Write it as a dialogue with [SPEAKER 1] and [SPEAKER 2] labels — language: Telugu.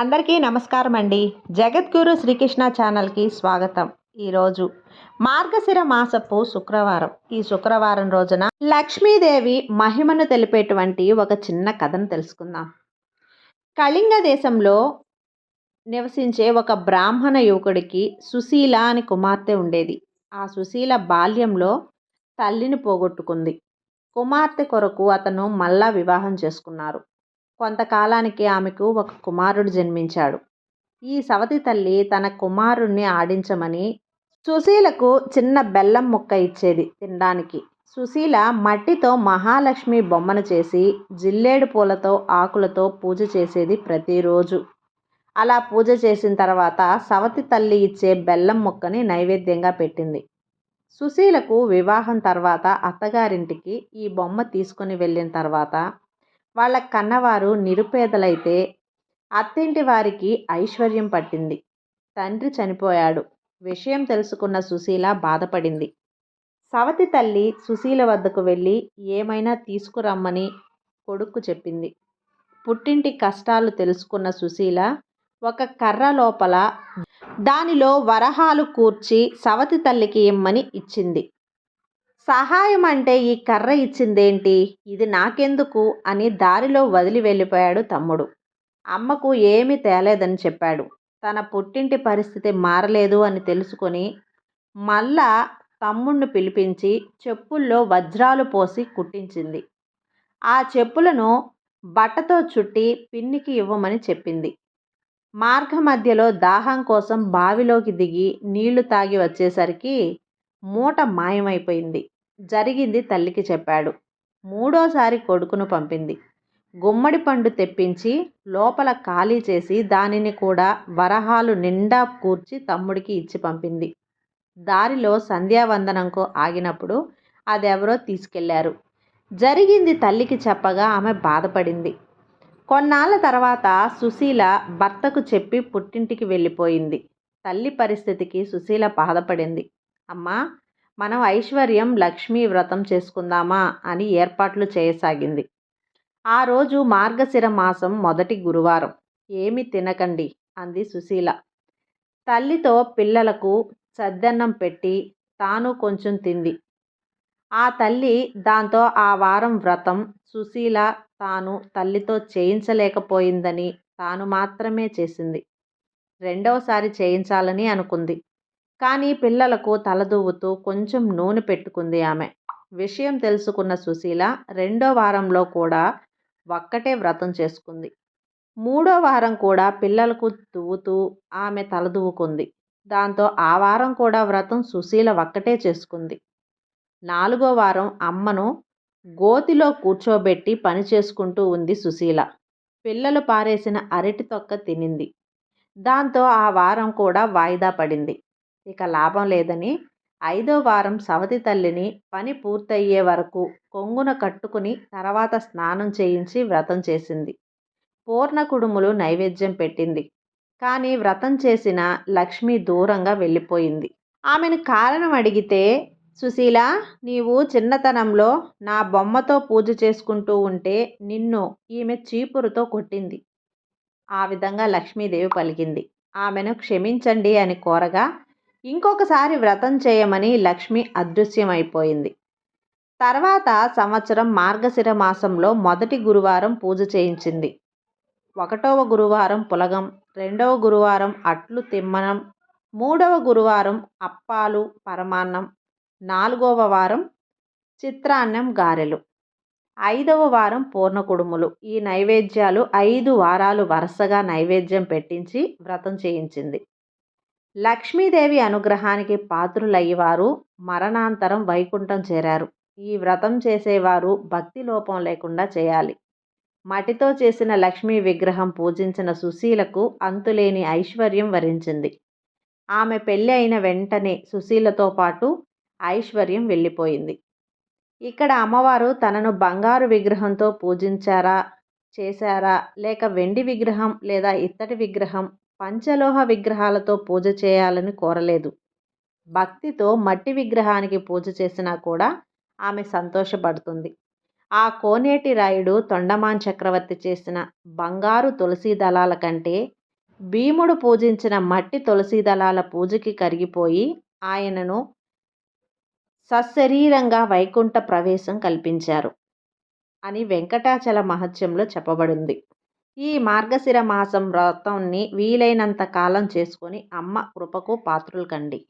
[SPEAKER 1] అందరికీ నమస్కారం అండి జగద్గురు శ్రీకృష్ణ ఛానల్కి స్వాగతం. ఈరోజు మార్గశిర మాసపు శుక్రవారం. ఈ శుక్రవారం రోజున లక్ష్మీదేవి మహిమను తెలిపేటువంటి ఒక చిన్న కథను తెలుసుకుందాం. కళింగ దేశంలో నివసించే ఒక బ్రాహ్మణ యువకుడికి సుశీల అని కుమార్తె ఉండేది. ఆ సుశీల బాల్యంలో తల్లిని పోగొట్టుకుంది. కుమార్తె కొరకు అతను మళ్ళా వివాహం చేసుకున్నారు. కొంతకాలానికి ఆమెకు ఒక కుమారుడు జన్మించాడు. ఈ సవతి తల్లి తన కుమారుణ్ణి ఆడించమని సుశీలకు చిన్న బెల్లం ముక్క ఇచ్చేది తినడానికి. సుశీల మట్టితో మహాలక్ష్మి బొమ్మను చేసి జిల్లేడు పూలతో ఆకులతో పూజ చేసేది ప్రతిరోజు. అలా పూజ చేసిన తర్వాత సవతి తల్లి ఇచ్చే బెల్లం ముక్కని నైవేద్యంగా పెట్టింది. సుశీలకు వివాహం తర్వాత అత్తగారింటికి ఈ బొమ్మ తీసుకుని వెళ్ళిన తర్వాత వాళ్ళ కన్నవారు నిరుపేదలైతే అత్తింటి వారికి ఐశ్వర్యం పట్టింది. తండ్రి చనిపోయాడు. విషయం తెలుసుకున్న సుశీల బాధపడింది. సవతి తల్లి సుశీల వద్దకు వెళ్ళి ఏమైనా తీసుకురమ్మని కొడుకు చెప్పింది. పుట్టింటి కష్టాలు తెలుసుకున్న సుశీల ఒక కర్ర లోపల దానిలో వరహాలు కూర్చి సవతి తల్లికి ఇమ్మని ఇచ్చింది. సహాయం అంటే ఈ కర్ర ఇచ్చిందేంటి? ఇది నాకెందుకు? అని దారిలో వదిలి వెళ్ళిపోయాడు తమ్ముడు. అమ్మకు ఏమీ తేలేదని చెప్పాడు. తన పుట్టింటి పరిస్థితి మారలేదు అని తెలుసుకొని మళ్ళా తమ్ముణ్ణి పిలిపించి చెప్పుల్లో వజ్రాలు పోసి కుట్టించింది. ఆ చెప్పులను బట్టతో చుట్టి పిన్నికి ఇవ్వమని చెప్పింది. మార్గ మధ్యలో దాహం కోసం బావిలోకి దిగి నీళ్ళు తాగి వచ్చేసరికి మూట మాయమైపోయింది. జరిగింది తల్లికి చెప్పాడు. మూడోసారి కొడుకును పంపింది. గుమ్మడి పండు తెప్పించి లోపల ఖాళీ చేసి దానిని కూడా వరహాలు నిండా కూర్చి తమ్ముడికి ఇచ్చి పంపింది. దారిలో సంధ్యావందనంకు ఆగినప్పుడు అదెవరో తీసుకెళ్ళారు. జరిగింది తల్లికి చెప్పగా ఆమె బాధపడింది. కొన్నాళ్ళ తర్వాత సుశీల భర్తకు చెప్పి పుట్టింటికి వెళ్ళిపోయింది. తల్లి పరిస్థితికి సుశీల బాధపడింది. అమ్మా మనం ఐశ్వర్యం లక్ష్మీ వ్రతం చేసుకుందామా అని ఏర్పాట్లు చేయసాగింది. ఆ రోజు మార్గశిర మాసం మొదటి గురువారం. ఏమి తినకండి అంది సుశీల. తల్లితో పిల్లలకు సద్దన్నం పెట్టి తాను కొంచెం తింది. ఆ తల్లి దాంతో ఆ వారం వ్రతం సుశీల తాను తల్లితో చేయించలేకపోయిందని తాను మాత్రమే చేసింది. రెండవసారి చేయించాలని అనుకుంది. కానీ పిల్లలకు తలదూవుతూ కొంచెం నూనె పెట్టుకుంది ఆమె. విషయం తెలుసుకున్న సుశీల రెండో వారంలో కూడా ఒక్కటే వ్రతం చేసుకుంది. మూడో వారం కూడా పిల్లలకు దువ్వుతూ ఆమె తలదువ్వుకుంది దాంతో ఆ వారం కూడా వ్రతం సుశీల ఒక్కటే చేసుకుంది. నాలుగో వారం అమ్మను గోతిలో కూర్చోబెట్టి పని చేసుకుంటూ ఉంది సుశీల. పిల్లలు పారేసిన అరటి తొక్క తినింది. దాంతో ఆ వారం కూడా వాయిదా పడింది. ఇక లాభం లేదని ఐదో వారం సవతి తల్లిని పని పూర్తయ్యే వరకు కొంగున కట్టుకుని తర్వాత స్నానం చేయించి వ్రతం చేసింది. పూర్ణ కుడుములు నైవేద్యం పెట్టింది. కానీ వ్రతం చేసిన లక్ష్మి దూరంగా వెళ్ళిపోయింది. ఆమెను కారణం అడిగితే సుశీల నీవు చిన్నతనంలో నా బొమ్మతో పూజ చేసుకుంటూ ఉంటే నిన్ను ఈమె చీపురుతో కొట్టింది. ఆ విధంగా లక్ష్మీదేవి పలికింది. ఆమెను క్షమించండి అని కోరగా ఇంకొకసారి వ్రతం చేయమని లక్ష్మి అదృశ్యమైపోయింది. తర్వాత సంవత్సరం మార్గశిర మాసంలో మొదటి గురువారం పూజ చేయించింది. ఒకటవ గురువారం పులగం రెండవ గురువారం అట్లు తిమ్మనం మూడవ గురువారం అప్పాలు పరమాన్నం నాలుగవ వారం చిత్రాన్నం గారెలు ఐదవ వారం పూర్ణకుడుములు ఈ నైవేద్యాలు ఐదు వారాలు వరుసగా నైవేద్యం పెట్టించి వ్రతం చేయించింది. లక్ష్మీదేవి అనుగ్రహానికి పాత్రులయ్యేవారు మరణాంతరం వైకుంఠం చేరారు. ఈ వ్రతం చేసేవారు భక్తి లోపం లేకుండా చేయాలి. మటితో చేసిన లక్ష్మీ విగ్రహం పూజించిన సుశీలకు అంతులేని ఐశ్వర్యం వరించింది. ఆమె పెళ్ళి అయిన వెంటనే సుశీలతో పాటు ఐశ్వర్యం వెళ్ళిపోయింది. ఇక్కడ అమ్మవారు తనను బంగారు విగ్రహంతో పూజించారా చేశారా లేక వెండి విగ్రహం లేదా ఇత్తడి విగ్రహం పంచలోహ విగ్రహాలతో పూజ చేయాలని కోరలేదు. భక్తితో మట్టి విగ్రహానికి పూజ చేసినా కూడా ఆమె సంతోషపడుతుంది. ఆ కోనేటి రాయుడు తొండమాన్ చక్రవర్తి చేసిన బంగారు తులసీ దళాల కంటే భీముడు పూజించిన మట్టి తులసీ దళాల పూజకి కరిగిపోయి ఆయనను సశరీరంగా వైకుంఠ ప్రవేశం కల్పించారు అని వెంకటాచల మహత్యంలో చెప్పబడింది. ఈ మార్గశిర మాసం వ్రతాన్ని వీలైనంత కాలం చేసుకొని అమ్మ కృపకు పాత్రులు కండి